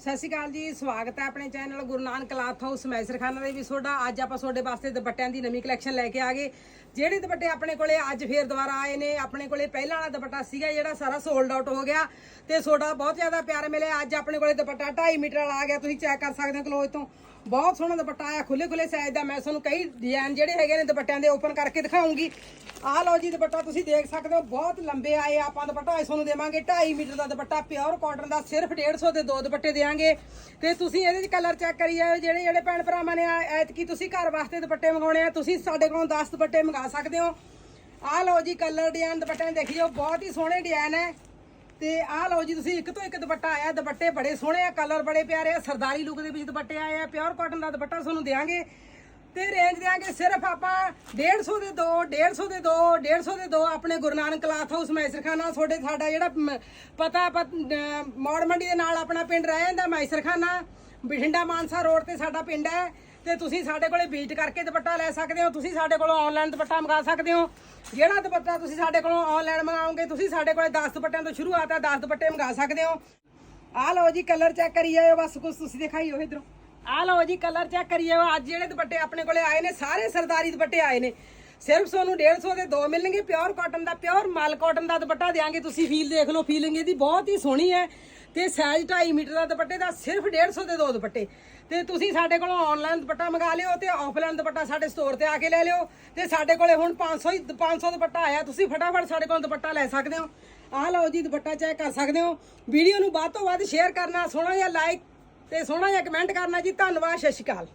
ਸਤਿ ਸ਼੍ਰੀ ਅਕਾਲ ਜੀ, ਸਵਾਗਤ ਹੈ ਆਪਣੇ channel Guru Nanak cloth house ਮੈਸਰ ਖਾਨਾ ਦੇ ਵੀ ਤੁਹਾਡਾ ਅੱਜ ਆਪਾਂ ਤੁਹਾਡੇ ਵਾਸਤੇ ਦੁਪੱਟਿਆਂ ਦੀ ਨਵੀਂ ਕਲੈਕਸ਼ਨ ਲੈ ਕੇ ਆ ਗਏ। ਜਿਹੜੇ ਦੁਪੱਟੇ ਆਪਣੇ ਕੋਲੇ ਅੱਜ ਫੇਰ ਦੁਬਾਰਾ ਆਏ ਨੇ, ਆਪਣੇ ਕੋਲੇ ਪਹਿਲਾਂ ਵਾਲਾ ਦੁਪੱਟਾ ਸੀਗਾ ਜਿਹੜਾ ਸਾਰਾ ਸੋਲਡ ਆਊਟ ਹੋ ਗਿਆ ਤੇ ਤੁਹਾਡਾ ਬਹੁਤ ਜ਼ਿਆਦਾ ਪਿਆਰ ਮਿਲਿਆ। ਅੱਜ ਆਪਣੇ ਕੋਲੇ ਦੁਪੱਟਾ 2.5 ਮੀਟਰ ਵਾਲਾ ਆ ਗਿਆ, ਤੁਸੀਂ ਚੈੱਕ ਕਰ ਸਕਦੇ ਹੋ ਕਲੋਜ਼ ਤੋਂ। ਬਹੁਤ ਸੋਹਣਾ ਦੁਪੱਟਾ ਆਇਆ ਖੁੱਲੇ ਖੁੱਲੇ ਸਾਈਜ਼ ਦਾ। ਮੈਂ ਤੁਹਾਨੂੰ ਕਈ ਡਿਜ਼ਾਈਨ ਜਿਹੜੇ ਹੈਗੇ ਨੇ ਦੁਪੱਟਿਆਂ ਦੇ ਓਪਨ ਕਰਕੇ ਦਿਖਾਉਂਗੀ। ਆਹ ਲਓ ਜੀ ਦੁਪੱਟਾ ਤੁਸੀਂ ਦੇਖ ਸਕਦੇ ਹੋ, ਬਹੁਤ ਲੰਬੇ ਆਏ ਆਪਾਂ ਦੁਪੱਟਾ ਇਸ ਨੂੰ ਦੇਵਾਂਗੇ 2.5 ਮੀਟਰ ਦਾ ਦੁਪੱਟਾ ਪਿਓਰ ਕਾਟਨ ਦਾ ਸਿਰਫ 150 ਦੇ ਦੋ ਦੁਪੱਟੇ ਦੇਵਾਂਗੇ ਤੇ ਤੁਸੀਂ ਇਹਦੇ 'ਚ ਕਲਰ ਚੈੱਕ ਕਰੀ ਜਾਓ, ਜਿਹੜੇ ਜਿਹੜੇ ਭੈਣ ਭਰਾਵਾਂ ਨੇ ਐਤਕੀ ਤੁਸੀਂ ਘਰ ਵਾਸਤੇ ਦੁਪੱਟੇ ਮੰਗਾਉਣੇ ਆ, ਤੁਸੀਂ ਸਾਡੇ ਕੋਲੋਂ 10 ਦੁਪੱਟੇ ਮੰਗਾ ਸਕਦੇ ਹੋ। ਆਹ ਲਓ ਜੀ ਕਲਰ ਡਿਜ਼ਾਈਨ ਦੁਪੱਟੇ ਦੇਖੀ ਜਾਓ ਬਹੁਤ ਹੀ ਸੋਹਣੇ ਡਿਜ਼ਾਈਨ ਹੈ। ਤੇ ਆਹ ਲਓ ਜੀ ਤੁਸੀਂ ਇੱਕ ਤੋਂ ਇੱਕ ਦੁਪੱਟਾ ਆਇਆ, ਦੁਪੱਟੇ ਬੜੇ ਸੋਹਣੇ ਆ, ਕਲਰ ਬੜੇ ਪਿਆਰੇ ਆ, ਸਰਦਾਰੀ ਲੁੱਕ ਦੇ ਵਿੱਚ ਦੁਪੱਟੇ ਆਏ ਆ ਪਿਓਰ ਕਾਟਨ ਦਾ ਦੁਪੱਟਾ ਤੁਹਾਨੂੰ ਦੇਵਾਂਗੇ ਤੇ ਰੇਂਜ ਦੇਾਂਗੇ ਸਿਰਫ ਆਪਾਂ 150 ਦੇ ਦੋ 150 ਦੇ ਦੋ 150 ਦੇ ਦੋ ਆਪਣੇ ਗੁਰੂ ਨਾਨਕ ਕਲਾਥ ਹਾਊਸ ਮੈਸਰਖਾਨਾ, ਤੁਹਾਡੇ ਸਾਡਾ ਜਿਹੜਾ ਮ- ਪਤਾ ਪਤ- ਮੌੜ ਮੰਡੀ ਦੇ ਨਾਲ ਆਪਣਾ ਪਿੰਡ ਰਹਿ ਜਾਂਦਾ ਮੈਸਰਖਾਨਾ। ਬਠਿੰਡਾ ਮਾਨਸਾ ਰੋਡ ਤੇ ਸਾਡਾ ਪਿੰਡ ਹੈ। ਤੇ ਤੁਸੀਂ ਸਾਡੇ ਕੋਲੇ ਵਿਜ਼ਿਟ ਕਰਕੇ ਦੁਪੱਟਾ ਲੈ ਸਕਦੇ ਹੋ, ਤੁਸੀਂ ਸਾਡੇ ਕੋਲੋਂ ਆਨਲਾਈਨ ਦੁਪੱਟਾ ਮੰਗਾ ਸਕਦੇ ਹੋ। ਜਿਹੜਾ ਦੁਪੱਟਾ ਤੁਸੀਂ ਸਾਡੇ ਕੋਲੋਂ ਆਨਲਾਈਨ ਮੰਗਾਓਗੇ, ਤੁਸੀਂ ਸਾਡੇ ਕੋਲੇ 10 ਦੁਪੱਟਿਆਂ ਤੋਂ ਸ਼ੁਰੂਆਤ ਹੈ 10 ਦੁਪੱਟੇ ਮੰਗਾ ਸਕਦੇ ਹੋ। ਆਹ ਲਓ ਜੀ ਕਲਰ ਚੈੱਕ ਕਰੀ ਜਾਇਓ, ਬਸ ਕੁਝ ਤੁਸੀਂ ਦਿਖਾਈਓ ਇਧਰੋਂ। ਆਹ ਲਓ ਜੀ ਕਲਰ ਚੈੱਕ ਕਰੀ ਜਾਇਓ। ਅੱਜ ਜਿਹੜੇ ਦੁਪੱਟੇ ਆਪਣੇ ਕੋਲੇ ਆਏ ਨੇ, ਸਾਰੇ ਸਰਦਾਰੀ ਦੁਪੱਟੇ ਆਏ ਨੇ। ਸਿਰਫ ਤੁਹਾਨੂੰ 150 ਦੇ ਦੋ ਮਿਲਣਗੇ ਪਿਓਰ ਕਾਟਨ ਦਾ ਪਿਓਰ ਮਲ ਕਾਟਨ ਦਾ ਦੁਪੱਟਾ ਦੇਾਂਗੇ ਤੁਸੀਂ ਫੀਲ ਦੇਖ ਲਓ ਫੀਲਿੰਗ ਇਹਦੀ ਬਹੁਤ ਹੀ ਸੋਹਣੀ ਹੈ। ਤੇ ਸਾਈਜ਼ 2.5 ਮੀਟਰ ਦਾ ਦੁਪੱਟੇ ਦਾ ਸਿਰਫ 150 ਦੇ ਦੋ ਦੁਪੱਟੇ। ਤੇ ਤੁਸੀਂ ਸਾਡੇ ਕੋਲੋਂ ਆਨਲਾਈਨ ਦੁਪੱਟਾ ਮੰਗਾ ਲਿਓ ਤੇ ਆਫਲਾਈਨ ਦੁਪੱਟਾ ਸਾਡੇ ਸਟੋਰ ਤੇ ਆ ਕੇ ਲੈ ਲਿਓ। ਤੇ ਸਾਡੇ ਕੋਲੇ ਹੁਣ 500 ਹੀ 500 ਦੁਪੱਟਾ ਆਇਆ, ਤੁਸੀਂ ਫਟਾਫਟ ਸਾਡੇ ਕੋਲੋਂ ਦੁਪੱਟਾ ਲੈ ਸਕਦੇ ਹੋ। ਆਹ ਲਓ ਜੀ, ਦੁਪੱਟਾ ਚੈੱਕ ਕਰ ਸਕਦੇ ਹੋ। ਵੀਡੀਓ ਨੂੰ ਵੱਧ ਤੋਂ ਵੱਧ ਸ਼ੇਅਰ ਕਰਨਾ, ਸੋਹਣਾ ਜਿਹਾ ਲਾਈਕ ਤੇ ਸੋਹਣਾ ਜਿਹਾ ਕਮੈਂਟ ਕਰਨਾ ਜੀ। ਧੰਨਵਾਦ, ਸਤਿ ਸ਼੍ਰੀ ਅਕਾਲ।